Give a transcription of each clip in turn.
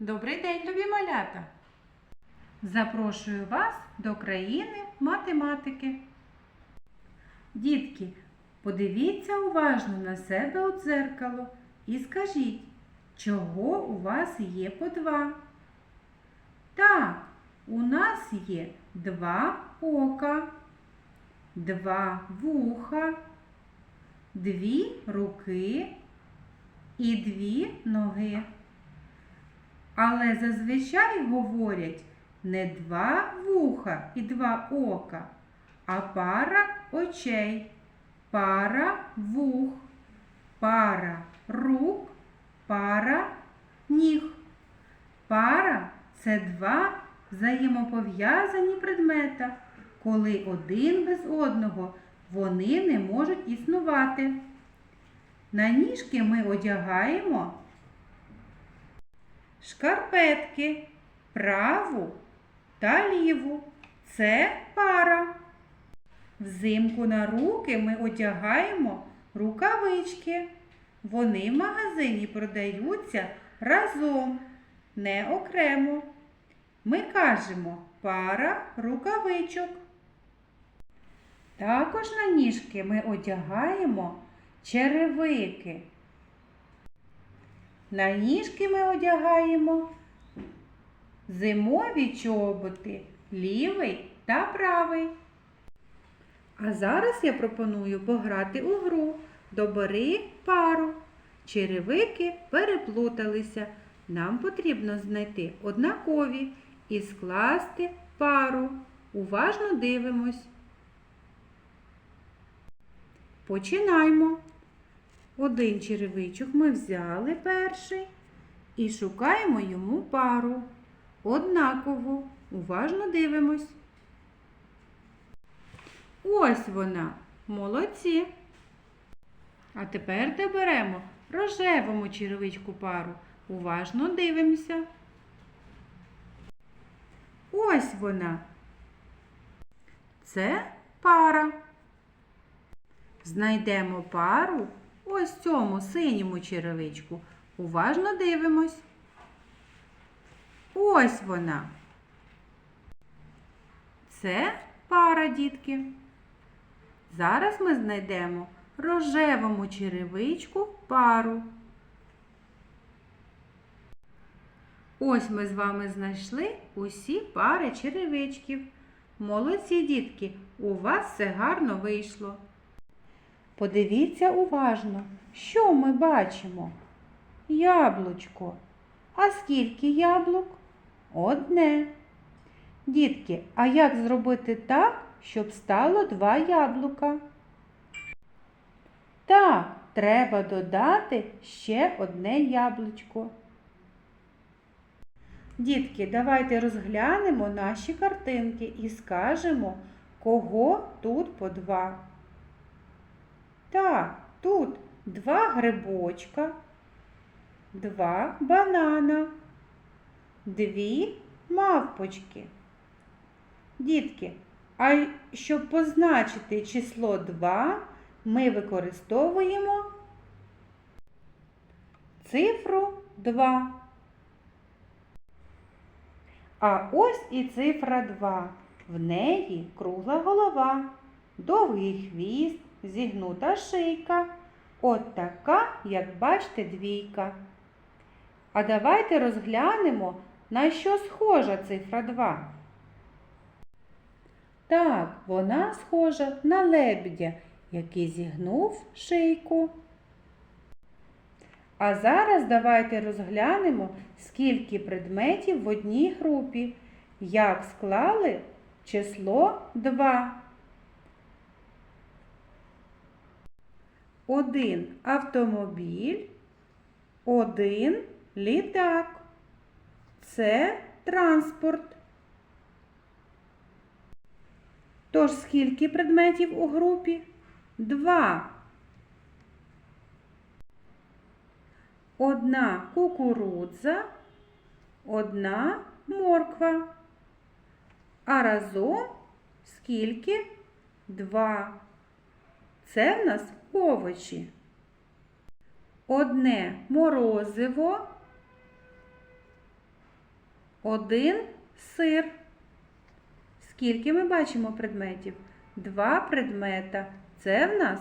Добрий день, любі малята! Запрошую вас до країни математики. Дітки, подивіться уважно на себе у дзеркало і скажіть, чого у вас є по два? Так, у нас є два ока, два вуха, дві руки і дві ноги. Але зазвичай говорять не два вуха і два ока, а пара очей, пара вух, пара рук, пара ніг. Пара це два взаємопов'язані предмета, коли один без одного вони не можуть існувати. На ніжки ми одягаємо шкарпетки праву та ліву. Це пара. Взимку на руки ми одягаємо рукавички. Вони в магазині продаються разом, не окремо. Ми кажемо пара рукавичок. Також на ніжки ми одягаємо черевики. На ніжки ми одягаємо зимові чоботи, лівий та правий. А зараз я пропоную пограти у гру Добери пару. Черевики переплуталися. Нам потрібно знайти однакові і скласти пару. Уважно дивимось. Починаємо. Один черевичок ми взяли перший і шукаємо йому пару. Однакову. Уважно дивимось. Ось вона. Молодці. А тепер доберемо рожевому черевичку пару. Уважно дивимося. Ось вона. Це пара. Знайдемо пару ось цьому синьому черевичку. Уважно дивимось. Ось вона. Це пара, дітки. Зараз ми знайдемо рожевому черевичку пару. Ось ми з вами знайшли усі пари черевичків. Молодці, дітки, у вас все гарно вийшло. Подивіться уважно, що ми бачимо? Яблучко. А скільки яблук? Одне. Дітки, а як зробити так, щоб стало два яблука? Так, треба додати ще одне яблучко. Дітки, давайте розглянемо наші картинки і скажемо, кого тут по два. Так, тут два грибочка, два банана, дві мавпочки. Дітки, а щоб позначити число 2, ми використовуємо цифру 2. А ось і цифра 2. В неї кругла голова, довгий хвіст, зігнута шийка. От така, як бачите, двійка. А давайте розглянемо, на що схожа цифра 2. Так, вона схожа на лебедя, який зігнув шийку. А зараз давайте розглянемо, скільки предметів в одній групі, як склали число 2. Один автомобіль, один літак. Це транспорт. Тож скільки предметів у групі? Два. Одна кукурудза, одна морква. А разом скільки? Два. Це в нас овочі. Одне морозиво, один сир. Скільки ми бачимо предметів? Два предмета. Це в нас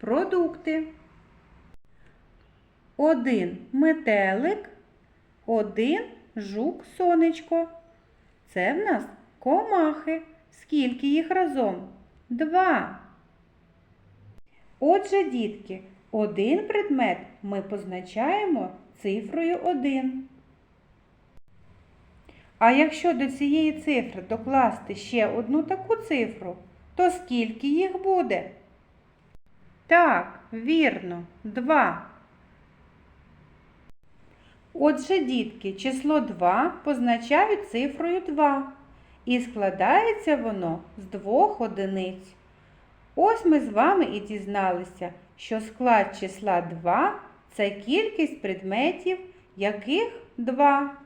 продукти. Один метелик, один жук сонечко. Це в нас комахи. Скільки їх разом? Два. Отже, дітки, один предмет ми позначаємо цифрою 1. А якщо до цієї цифри докласти ще одну таку цифру, то скільки їх буде? Так, вірно, 2. Отже, дітки, число 2 позначають цифрою 2. І складається воно з двох одиниць. Ось ми з вами і дізналися, що склад числа 2 це кількість предметів, яких 2.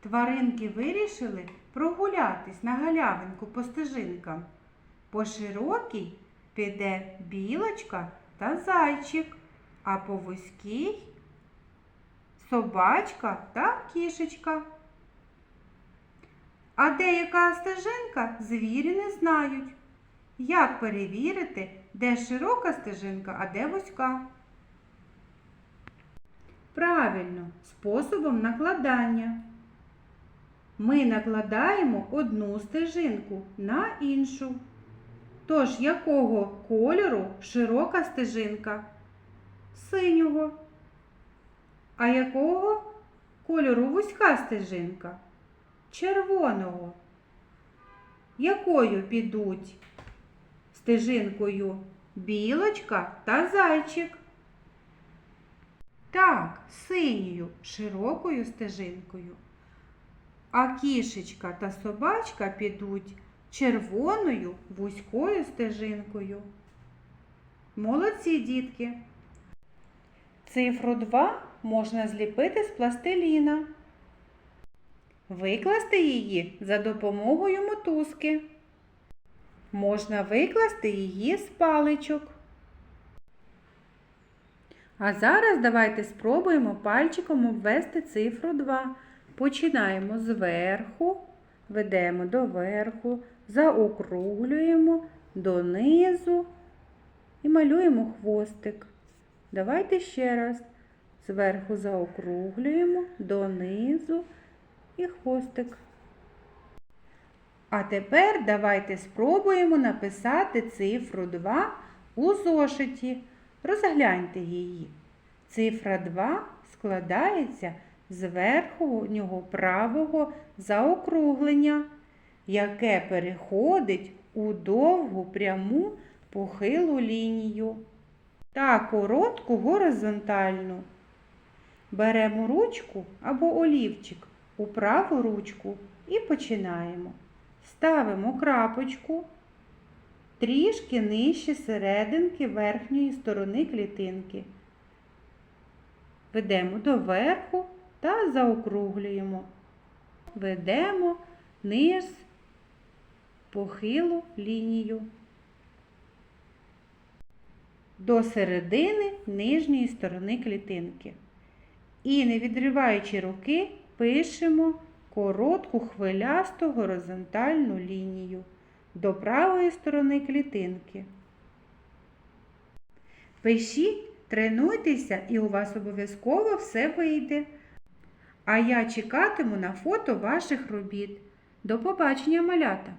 Тваринки вирішили прогулятись на галявинку по стежинкам. По широкій піде білочка та зайчик, а по вузькій собачка та кішечка. А деяка стежинка звірі не знають. Як перевірити, де широка стежинка, а де вузька? Правильно, способом накладання. Ми накладаємо одну стежинку на іншу. Тож, якого кольору широка стежинка? Синього. А якого кольору вузька стежинка? Червоного. Якою підуть стежинкою білочка та зайчик? Так, синьою широкою стежинкою. А кішечка та собачка підуть червоною вузькою стежинкою. Молодці дітки. Цифру 2 можна зліпити з пластиліна. Викласти її за допомогою мотузки. Можна викласти її з паличок. А зараз давайте спробуємо пальчиком обвести цифру 2. Починаємо зверху, ведемо до верху, заокруглюємо донизу і малюємо хвостик. Давайте ще раз. Зверху заокруглюємо донизу і хвостик. А тепер давайте спробуємо написати цифру 2 у зошиті. Розгляньте її. Цифра 2 складається з верхнього правого заокруглення, яке переходить у довгу пряму похилу лінію та коротку горизонтальну. Беремо ручку або олівчик у праву ручку і починаємо. Ставимо крапочку трішки нижче серединки верхньої сторони клітинки. Ведемо до верху та заокруглюємо. Ведемо низ похилу лінію до середини нижньої сторони клітинки. І, не відриваючи руки, пишемо коротку хвилясту горизонтальну лінію до правої сторони клітинки. Пишіть, тренуйтеся і у вас обов'язково все вийде. А я чекатиму на фото ваших робіт. До побачення, малята!